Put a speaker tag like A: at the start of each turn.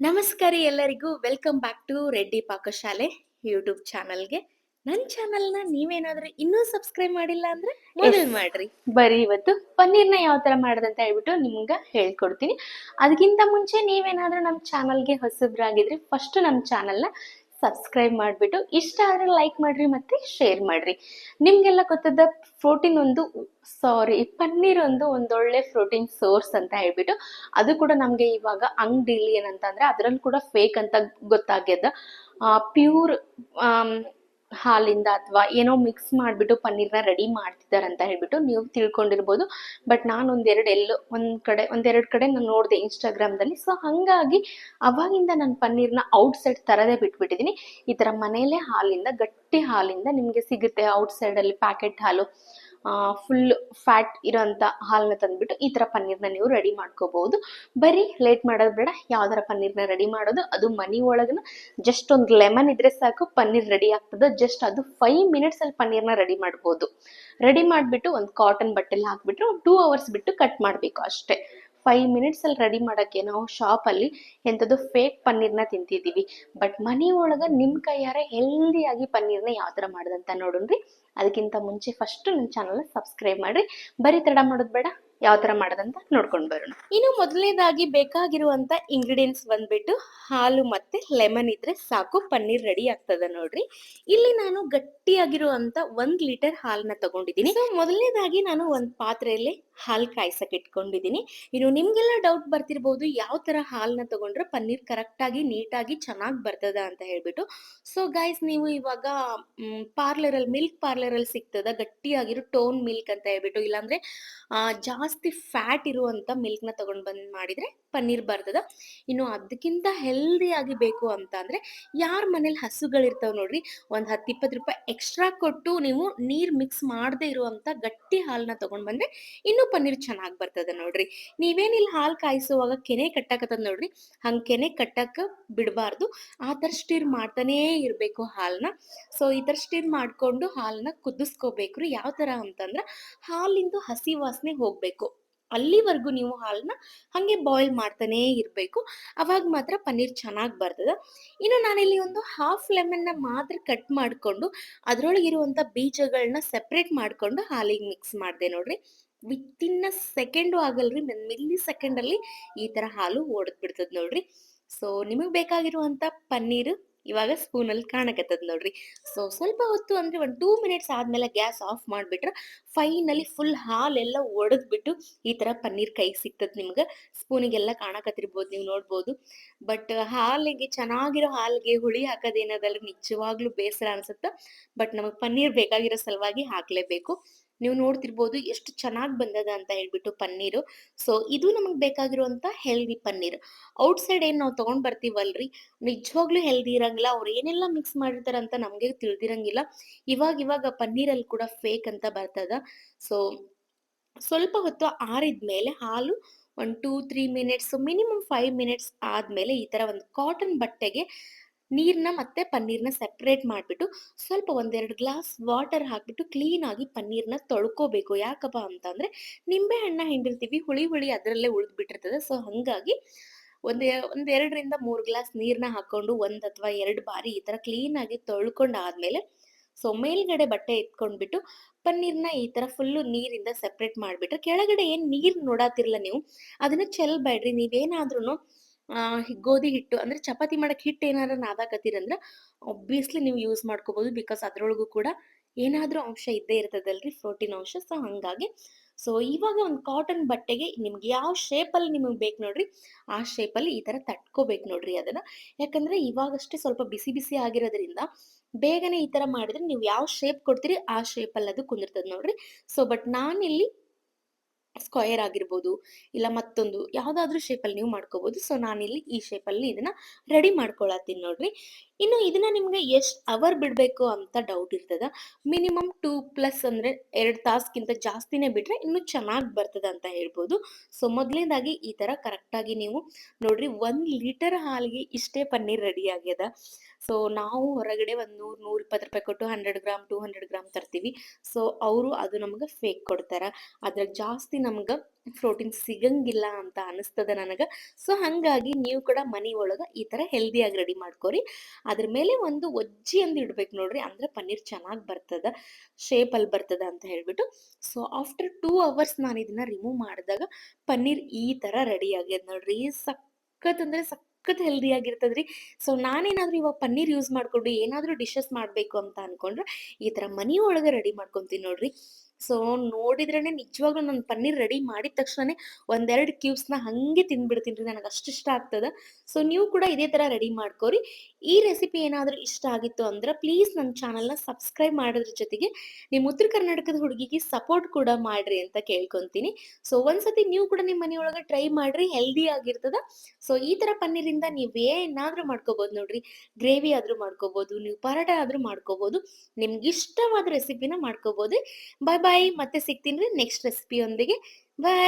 A: ನಮಸ್ಕಾರ ಎಲ್ಲರಿಗೂ. Welcome back to Reddy Pakashale YouTube ಚಾನಲ್ಗೆ ನನ್ನ ಚಾನಲ್ನ ನೀವೇನಾದ್ರೂ ಇನ್ನೂ ಸಬ್ಸ್ಕ್ರೈಬ್ ಮಾಡಿಲ್ಲ ಅಂದ್ರೆ ಮೊದಲು ಮಾಡ್ರಿ.
B: ಬರೀ ಇವತ್ತು ಪನ್ನೀರ್ನ ಯಾವ ತರ ಮಾಡೋದಂತ ಹೇಳ್ಬಿಟ್ಟು ನಿಮ್ಗೆ ಹೇಳ್ಕೊಡ್ತೀನಿ. ಅದಕ್ಕಿಂತ ಮುಂಚೆ ನೀವೇನಾದ್ರೂ ನಮ್ಮ ಚಾನಲ್ಗೆ ಹೊಸಬ್ರಾಗಿದ್ರೆ ಫಸ್ಟ್ ನಮ್ಮ ಚಾನಲ್ನ ಸಬ್ಸ್ಕ್ರೈಬ್ ಮಾಡಿಬಿಟ್ಟು ಇಷ್ಟ ಆದರೆ ಲೈಕ್ ಮಾಡಿರಿ ಮತ್ತು ಶೇರ್ ಮಾಡಿರಿ. ನಿಮಗೆಲ್ಲ ಗೊತ್ತದ ಪ್ರೋಟೀನ್ ಒಂದು ಸಾರಿ ಪನ್ನೀರ್ ಒಂದು ಒಂದೊಳ್ಳೆ ಪ್ರೋಟೀನ್ ಸೋರ್ಸ್ ಅಂತ ಹೇಳ್ಬಿಟ್ಟು ಅದು ಕೂಡ ನಮಗೆ ಇವಾಗ ಅಂಗಡಿಲಿ ಏನಂತಂದರೆ ಅದರಲ್ಲಿ ಕೂಡ ಫೇಕ್ ಅಂತ ಗೊತ್ತಾಗ್ಯದ. ಪ್ಯೂರ್ ಹಾಲಿಂದ ಅಥವಾ ಏನೋ ಮಿಕ್ಸ್ ಮಾಡಿಬಿಟ್ಟು ಪನ್ನೀರ್ನ ರೆಡಿ ಮಾಡ್ತಿದ್ದಾರೆ ಅಂತ ಹೇಳ್ಬಿಟ್ಟು ನೀವು ತಿಳ್ಕೊಂಡಿರ್ಬೋದು. ಬಟ್ ನಾನು ಒಂದೆರಡು ಎಲ್ಲೋ ಒಂದು ಕಡೆ, ಒಂದೆರಡು ಕಡೆ ನಾನು ನೋಡಿದೆ ಇನ್ಸ್ಟಾಗ್ರಾಮ್ದಲ್ಲಿ ಸೊ ಹಾಗಾಗಿ ಅವಾಗಿಂದ ನಾನು ಪನ್ನೀರ್ನ ಔಟ್ಸೈಡ್ ತರದೇ ಬಿಟ್ಬಿಟ್ಟಿದ್ದೀನಿ. ಈ ಥರ ಮನೆಯಲ್ಲೇ ಹಾಲಿಂದ, ಗಟ್ಟಿ ಹಾಲಿಂದ ನಿಮಗೆ ಸಿಗುತ್ತೆ ಔಟ್ಸೈಡಲ್ಲಿ ಪ್ಯಾಕೆಟ್ ಹಾಲು. ಫುಲ್ ಫ್ಯಾಟ್ ಇರೋಂಥ ಹಾಲನ್ನ ತಂದ್ಬಿಟ್ಟು ಈ ಥರ ಪನ್ನೀರ್ನ ನೀವು ರೆಡಿ ಮಾಡ್ಕೋಬಹುದು. ಬರೀ ಲೇಟ್ ಮಾಡೋದು ಬೇಡ, ಯಾವ್ದಾರ ಪನ್ನೀರ್ನ ರೆಡಿ ಮಾಡೋದು, ಅದು ಮನಿ ಒಳಗನ ಜಸ್ಟ್ ಒಂದು ಲೆಮನ್ ಇದ್ರೆ ಸಾಕು, ಪನ್ನೀರ್ ರೆಡಿ ಆಗ್ತದೆ ಜಸ್ಟ್ ಅದು ಫೈವ್ ಮಿನಿಟ್ಸ್ ಅಲ್ಲಿ ಪನ್ನೀರ್ನ ರೆಡಿ ಮಾಡ್ಬೋದು. ರೆಡಿ ಮಾಡಿಬಿಟ್ಟು ಒಂದು ಕಾಟನ್ ಬಟ್ಟೆಲಿ ಹಾಕ್ಬಿಟ್ಟು ಟೂ ಅವರ್ಸ್ ಬಿಟ್ಟು ಕಟ್ ಮಾಡಬೇಕು ಅಷ್ಟೇ. ಫೈವ್ ಮಿನಿಟ್ಸ್ ಅಲ್ಲಿ ರೆಡಿ ಮಾಡೋಕ್ಕೆ ನಾವು ಶಾಪಲ್ಲಿ ಎಂಥದ್ದು ಫೇಕ್ ಪನ್ನೀರ್ನ ತಿಂತಿದ್ದೀವಿ. ಬಟ್ ಮನೆ ಒಳಗೆ ನಿಮ್ಮ ಕೈಯಾರೆ ಹೆಲ್ದಿಯಾಗಿ ಪನ್ನೀರ್ನ ಯಾವ ಥರ ಮಾಡೋದಂತ ನೋಡೋಣ್ರಿ. ಅದಕ್ಕಿಂತ ಮುಂಚೆ ಫಸ್ಟ್ ನನ್ನ ಚಾನಲ್ನ ಸಬ್ಸ್ಕ್ರೈಬ್ ಮಾಡ್ರಿ. ಬರೀ ತಡ ಮಾಡೋದು ಬೇಡ. ಯಾವ ತರ ಮಾಡೋದಂತ ನೋಡ್ಕೊಂಡು ಬರೋಣ.
A: ಇನ್ನು ಮೊದಲನೇದಾಗಿ ಬೇಕಾಗಿರುವಂತ ಇಂಗ್ರೀಡಿಯೆಂಟ್ಸ್ ಬಂದ್ಬಿಟ್ಟು ಹಾಲು ಮತ್ತೆ ಲೆಮನ್ ಇದ್ರೆ ಸಾಕು ಪನ್ನೀರ್ ರೆಡಿ ಆಗ್ತದ ನೋಡ್ರಿ. ಇಲ್ಲಿ ನಾನು ಗಟ್ಟಿಯಾಗಿರುವಂತ ಒಂದ್ ಲೀಟರ್ ಹಾಲನ್ನ ತಗೊಂಡಿದ್ದೀನಿ. ಮೊದಲನೇದಾಗಿ ನಾನು ಒಂದ್ ಪಾತ್ರೆಯಲ್ಲಿ ಹಾಲು ಕಾಯ್ಸಕ್ ಇಟ್ಕೊಂಡಿದ್ದೀನಿ. ಇನ್ನು ನಿಮ್ಗೆಲ್ಲ ಡೌಟ್ ಬರ್ತಿರ್ಬೋದು ಯಾವ ತರ ಹಾಲನ್ನ ತಗೊಂಡ್ರೆ ಪನ್ನೀರ್ ಕರೆಕ್ಟ್ ಆಗಿ ನೀಟಾಗಿ ಚೆನ್ನಾಗಿ ಬರ್ತದ ಅಂತ ಹೇಳ್ಬಿಟ್ಟು. ಸೊ ಗೈಸ್ ನೀವು ಇವಾಗ ಪಾರ್ಲರ್ ಅಲ್ಲಿ ಮಿಲ್ಕ್ ಪಾರ್ಲರ್ ಅಲ್ಲಿ ಸಿಗ್ತದ ಗಟ್ಟಿಯಾಗಿರೋ ಟೋನ್ ಮಿಲ್ಕ್ ಅಂತ ಹೇಳ್ಬಿಟ್ಟು ಇಲ್ಲಾಂದ್ರೆ ಆ, ಜಾಸ್ತಿ ಫ್ಯಾಟ್ ಇರುವಂತ ಮಿಲ್ಕ್ನ ತಗೊಂಡ್ ಬಂದ್ ಮಾಡಿದ್ರೆ ಪನ್ನೀರ್ ಬರ್ತದ ಇನ್ನು ಅದಕ್ಕಿಂತ ಹೆಲ್ದಿ ಆಗಿ ಬೇಕು ಅಂತ ಅಂದ್ರೆ ಯಾರ ಮನೇಲಿ ಹಸುಗಳಿರ್ತಾವ ನೋಡ್ರಿ, ಒಂದ್ ಹತ್ತು ಇಪ್ಪತ್ತು ರೂಪಾಯಿ ಎಕ್ಸ್ಟ್ರಾ ಕೊಟ್ಟು ನೀವು ನೀರ್ ಮಿಕ್ಸ್ ಮಾಡದೇ ಇರುವಂತ ಗಟ್ಟಿ ಹಾಲನ್ನ ತಗೊಂಡ್ ಬಂದ್ರೆ ಇನ್ನೂ ಪನ್ನೀರ್ ಚೆನ್ನಾಗಿ ಬರ್ತದ ನೋಡ್ರಿ. ನೀವೇನಿಲ್ಲ ಹಾಲು ಕಾಯಿಸುವಾಗ ಕೆನೆ ಕಟ್ಟಾಕತ್ತದ ನೋಡ್ರಿ, ಹಂಗ್ ಕೆನೆ ಕಟ್ಟಾಕ ಬಿಡಬಾರ್ದು. ಆ ಥರ ಸ್ಟೀರ್ ಮಾಡ್ತಾನೇ ಇರಬೇಕು ಹಾಲನ್ನ ಸೊ ಈ ಥರ ಸ್ಟಿರ್ ಮಾಡ್ಕೊಂಡು ಹಾಲನ್ನ ಕುದಿಸ್ಕೋಬೇಕು ಯಾವ ಥರ ಅಂತಂದ್ರೆ ಹಾಲಿಂದು ಹಸಿ ವಾಸನೆ ಹೋಗ್ಬೇಕು. ಅಲ್ಲಿವರೆಗೂ ನೀವು ಹಾಲನ್ನ ಹಾಗೆ ಬಾಯ್ಲ್ ಮಾಡ್ತಾನೇ ಇರಬೇಕು. ಅವಾಗ ಮಾತ್ರ ಪನ್ನೀರ್ ಚೆನ್ನಾಗಿ ಬರ್ತದೆ. ಇನ್ನು ನಾನಿಲ್ಲಿ ಒಂದು ಹಾಫ್ ಲೆಮನ್ನ ಮಾತ್ರ ಕಟ್ ಮಾಡಿಕೊಂಡು ಅದರೊಳಗಿರುವಂಥ ಬೀಜಗಳನ್ನ ಸೆಪ್ರೇಟ್ ಮಾಡಿಕೊಂಡು ಹಾಲಿಗೆ ಮಿಕ್ಸ್ ಮಾಡಿದೆ ನೋಡ್ರಿ. ವಿತಿನ್ ಅ ಸೆಕೆಂಡು ಆಗಲ್ರಿ ಮಿಲ್ಲಿ ಸೆಕೆಂಡಲ್ಲಿ ಈ ಥರ ಹಾಲು ಓಡದ್ ಬಿಡ್ತದ ನೋಡ್ರಿ. ಸೊ ನಿಮಗೆ ಬೇಕಾಗಿರುವಂಥ ಪನ್ನೀರ್ ಇವಾಗ ಸ್ಪೂನಲ್ಲಿ ಕಾಣಕತ್ತದ ನೋಡ್ರಿ. ಸೊ ಸ್ವಲ್ಪ ಹೊತ್ತು ಅಂದ್ರೆ ಒಂದು ಟೂ ಮಿನಿಟ್ಸ್ ಆದ್ಮೇಲೆ ಗ್ಯಾಸ್ ಆಫ್ ಮಾಡಿಬಿಟ್ರೆ ಫೈನಲಿ ಫುಲ್ ಹಾಲೆಲ್ಲ ಒಡೆದ್ಬಿಟ್ಟು ಈ ಥರ ಪನ್ನೀರ್ ಕೈ ಸಿಗ್ತದೆ ನಿಮ್ಗೆ. ಸ್ಪೂನಿಗೆಲ್ಲ ಕಾಣಕತ್ತಿರ್ಬೋದು, ನೀವು ನೋಡ್ಬೋದು. ಬಟ್ ಹಾಲಿಗೆ, ಚೆನ್ನಾಗಿರೋ ಹಾಲಿಗೆ ಹುಳಿ ಹಾಕೋದೇನದಲ್ಲ ನಿಜವಾಗ್ಲೂ ಬೇಸರ ಅನ್ಸುತ್ತೆ. ಬಟ್ ನಮಗೆ ಪನ್ನೀರ್ ಬೇಕಾಗಿರೋ ಸಲುವಾಗಿ ಹಾಕಲೇಬೇಕು. ನೀವು ನೋಡ್ತಿರ್ಬೋದು ಎಷ್ಟು ಚೆನ್ನಾಗಿ ಬಂದದ ಅಂತ ಹೇಳ್ಬಿಟ್ಟು ಪನ್ನೀರು. ಸೊ ಇದು ನಮಗೆ ಬೇಕಾಗಿರುವಂಥ ಹೆಲ್ದಿ ಪನ್ನೀರ್. ಔಟ್ಸೈಡ್ ಏನು ನಾವು ತೊಗೊಂಡು ಬರ್ತೀವಲ್ರಿ? ನಿಜವಾಗ್ಲೂ ಹೆಲ್ದಿ ಇರಂಗಿಲ್ಲ, ಅವ್ರು ಏನೆಲ್ಲ ಮಿಕ್ಸ್ ಮಾಡಿರ್ತಾರೆ ಅಂತ ನಮಗೆ ತಿಳಿದಿರಂಗಿಲ್ಲ. ಇವಾಗ ಇವಾಗ ಪನ್ನೀರಲ್ಲಿ ಕೂಡ ಫೇಕ್ ಅಂತ ಬರ್ತದ. ಸೊ ಸ್ವಲ್ಪ ಹೊತ್ತು ಆರಿದ್ಮೇಲೆ ಹಾಲು ಒಂದು two three minutes minimum five minutes ಆದಮೇಲೆ ಈ ಥರ ಒಂದು ಕಾಟನ್ ಬಟ್ಟೆಗೆ ನೀರನ್ನ ಮತ್ತೆ ಪನ್ನೀರ್ನ ಸೆಪ್ರೇಟ್ ಮಾಡಿಬಿಟ್ಟು ಸ್ವಲ್ಪ ಒಂದೆರಡು ಗ್ಲಾಸ್ ವಾಟರ್ ಹಾಕ್ಬಿಟ್ಟು ಕ್ಲೀನಾಗಿ ಪನ್ನೀರ್ನ ತೊಳ್ಕೋಬೇಕು. ಯಾಕಪ್ಪ ಅಂತಂದರೆ ನಿಂಬೆ ಹಣ್ಣ ಹಿಂಡಿರ್ತೀವಿ, ಹುಳಿ ಹುಳಿ ಅದರಲ್ಲೇ ಉಳಿದ್ಬಿಟ್ಟಿರ್ತದೆ. ಸೊ ಹಾಗಾಗಿ ಒಂದು, ಒಂದೆರಡರಿಂದ ಮೂರು ಗ್ಲಾಸ್ ನೀರನ್ನ ಹಾಕೊಂಡು ಒಂದು ಅಥವಾ ಎರಡು ಬಾರಿ ಈ ಥರ ಕ್ಲೀನಾಗಿ ತೊಳ್ಕೊಂಡಾದ್ಮೇಲೆ ಸೊ ಮೇಲ್ಗಡೆ ಬಟ್ಟೆ ಎತ್ಕೊಂಡ್ಬಿಟ್ಟು ಪನ್ನೀರ್ನ ಈ ಥರ ಫುಲ್ಲು ನೀರಿಂದ ಸೆಪ್ರೇಟ್ ಮಾಡಿಬಿಟ್ರೆ ಕೆಳಗಡೆ ಏನು ನೀರು ನೋಡಾತಿರಲ್ಲ ನೀವು, ಅದನ್ನ ಚೆಲ್ಬೇಡ್ರಿ ನೀವೇನಾದ್ರೂ ಗೋಧಿ ಹಿಟ್ಟು ಅಂದ್ರೆ ಚಪಾತಿ ಮಾಡಕ್ ಹಿಟ್ಟು ಏನಾರ ನಾದಾಕತ್ತೀರಂದ್ರೆ ಒಬ್ವಿಯಸ್ಲಿ ನೀವು ಯೂಸ್ ಮಾಡ್ಕೋಬಹುದು ಬಿಕಾಸ್ ಅದ್ರೊಳಗು ಕೂಡ ಏನಾದ್ರೂ ಅಂಶ ಇದ್ದೇ ಇರ್ತದಲ್ರಿ ಪ್ರೋಟೀನ್ ಅಂಶ. ಸೊ ಹಂಗಾಗಿ ಸೊ ಇವಾಗ ಒಂದು ಕಾಟನ್ ಬಟ್ಟೆಗೆ ನಿಮ್ಗೆ ಯಾವ ಶೇಪಲ್ಲಿ ನಿಮಗೆ ಬೇಕು ನೋಡ್ರಿ, ಆ ಶೇಪಲ್ಲಿ ಈ ತರ ತಟ್ಕೋಬೇಕು ನೋಡ್ರಿ ಅದನ್ನ. ಯಾಕಂದ್ರೆ ಇವಾಗಷ್ಟೇ ಸ್ವಲ್ಪ ಬಿಸಿ ಬಿಸಿ ಆಗಿರೋದ್ರಿಂದ ಬೇಗನೆ ಈ ತರ ಮಾಡಿದ್ರೆ ನೀವು ಯಾವ ಶೇಪ್ ಕೊಡ್ತೀರಿ ಆ ಶೇಪಲ್ಲಿ ಅದು ಕುಂದಿರ್ತದೆ ನೋಡ್ರಿ. ಸೊ ಬಟ್ ನಾನಿಲ್ಲಿ ಸ್ಕ್ವಯರ್ ಆಗಿರ್ಬೋದು, ಇಲ್ಲ ಮತ್ತೊಂದು ಯಾವುದಾದ್ರೂ ಶೇಪಲ್ಲಿ ನೀವು ಮಾಡ್ಕೋಬೋದು. ಸೊ ನಾನಿಲ್ಲಿ ಈ ಶೇಪಲ್ಲಿ ಇದನ್ನ ರೆಡಿ ಮಾಡ್ಕೊಳತ್ತೀನಿ ನೋಡ್ರಿ. ಇನ್ನು ಇದನ್ನ ನಿಮ್ಗೆ ಎಷ್ಟು ಅವರ್ ಬಿಡಬೇಕು ಅಂತ ಡೌಟ್ ಇರ್ತದ. ಮಿನಿಮಮ್ ಟೂ ಪ್ಲಸ್ ಅಂದರೆ ಎರಡು ತಾಸ್ಗಿಂತ ಜಾಸ್ತಿನೇ ಬಿಟ್ಟರೆ ಇನ್ನೂ ಚೆನ್ನಾಗಿ ಬರ್ತದ ಅಂತ ಹೇಳ್ಬೋದು. ಸೊ ಮೊದಲನೇದಾಗಿ ಈ ಥರ ಕರೆಕ್ಟಾಗಿ ನೀವು ನೋಡ್ರಿ ಒಂದು ಲೀಟರ್ ಹಾಲಿಗೆ ಇಷ್ಟೇ ಪನ್ನೀರ್ ರೆಡಿ ಆಗ್ಯದ. ಸೊ ನಾವು ಹೊರಗಡೆ ಒಂದು ನೂರು ನೂರ ಇಪ್ಪತ್ತು ರೂಪಾಯಿ ಕೊಟ್ಟು hundred gram, two hundred gram ತರ್ತೀವಿ. ಸೊ ಅವರು ಅದು ನಮ್ಗೆ ಫೇಕ್ ಕೊಡ್ತಾರೆ. ಅದ್ರಾಗ ಜಾಸ್ತಿ ನಮ್ಗೆ ಪ್ರೋಟೀನ್ ಸಿಗಂಗಿಲ್ಲ ಅಂತ ಅನಿಸ್ತದ ನನಗೆ. ಸೊ ಹಾಗಾಗಿ ನೀವು ಕೂಡ ಮನೆ ಒಳಗೆ ಈ ಥರ ಹೆಲ್ದಿಯಾಗಿ ರೆಡಿ ಮಾಡ್ಕೋರಿ. ಅದ್ರ ಮೇಲೆ ಒಂದು ಒಜ್ಜಿ ಅಂದು ಇಡ್ಬೇಕು ನೋಡ್ರಿ. ಅಂದ್ರೆ ಪನ್ನೀರ್ ಚೆನ್ನಾಗಿ ಬರ್ತದ ಶೇಪಲ್ಲಿ ಬರ್ತದ ಅಂತ ಹೇಳ್ಬಿಟ್ಟು. ಸೊ ಆಫ್ಟರ್ ಟೂ ಅವರ್ಸ್ ನಾನು ಇದನ್ನ ರಿಮೂವ್ ಮಾಡಿದಾಗ ಪನ್ನೀರ್ ಈ ಥರ ರೆಡಿ ಆಗ್ಯದ ನೋಡ್ರಿ. ಸಖತ್ ಅಂದರೆ ಸಖತ್ ಹೆಲ್ದಿ ಆಗಿರ್ತದ್ರಿ. ಸೊ ನಾನೇನಾದ್ರೂ ಇವಾಗ ಪನ್ನೀರ್ ಯೂಸ್ ಮಾಡ್ಕೊಂಡು ಏನಾದರೂ ಡಿಶಸ್ ಮಾಡಬೇಕು ಅಂತ ಅನ್ಕೊಂಡ್ರೆ ಈ ಥರ ಮನೆಯೊಳಗೆ ರೆಡಿ ಮಾಡ್ಕೊತೀನಿ ನೋಡ್ರಿ. ಸೊ ನೋಡಿದ್ರೇನೆ ನಿಜವಾಗ್ಲೂ ನಾನು ಪನ್ನೀರ್ ರೆಡಿ ಮಾಡಿದ ತಕ್ಷಣನೇ ಒಂದೆರಡು ಕ್ಯೂಬ್ಸ್ನ ನ ತಿಂದ್ಬಿಡ್ತೀನಿ ರೀ. ನನಗೆ ಅಷ್ಟು ಇಷ್ಟ ಆಗ್ತದ. ಸೊ ನೀವು ಕೂಡ ಇದೇ ಥರ ರೆಡಿ ಮಾಡ್ಕೋರಿ. ಈ ರೆಸಿಪಿ ಏನಾದರೂ ಇಷ್ಟ ಆಗಿತ್ತು ಅಂದ್ರೆ ಪ್ಲೀಸ್ ನನ್ನ ಚಾನಲ್ನ ಸಬ್ಸ್ಕ್ರೈಬ್ ಮಾಡೋದ್ರ ಜೊತೆಗೆ ನಿಮ್ಮ ಉತ್ತರ ಕರ್ನಾಟಕದ ಹುಡುಗಿಗೆ ಸಪೋರ್ಟ್ ಕೂಡ ಮಾಡ್ರಿ ಅಂತ ಕೇಳ್ಕೊಂತೀನಿ. ಸೊ ಒಂದ್ಸತಿ ನೀವು ಕೂಡ ನಿಮ್ಮ ಮನೆಯೊಳಗೆ ಟ್ರೈ ಮಾಡ್ರಿ ಹೆಲ್ದಿ ಆಗಿರ್ತದ. ಸೊ ಈ ಥರ ಪನ್ನೀರಿಂದ ನೀವು ಏನಾದರೂ ಮಾಡ್ಕೋಬೋದು ನೋಡ್ರಿ. ಗ್ರೇವಿ ಆದರೂ ಮಾಡ್ಕೋಬೋದು, ನೀವು ಪರೋಟ ಆದರೂ ಮಾಡ್ಕೋಬೋದು. ನಿಮ್ಗೆ ಇಷ್ಟವಾದ ರೆಸಿಪಿನ ಮಾಡ್ಕೋಬೋದು. ಬಾಯ್ ಬಾಯ್ ಮತ್ತೆ ಸಿಗ್ತೀನಿ ರೀ ನೆಕ್ಸ್ಟ್ ರೆಸಿಪಿಯೊಂದಿಗೆ ಬಾಯ್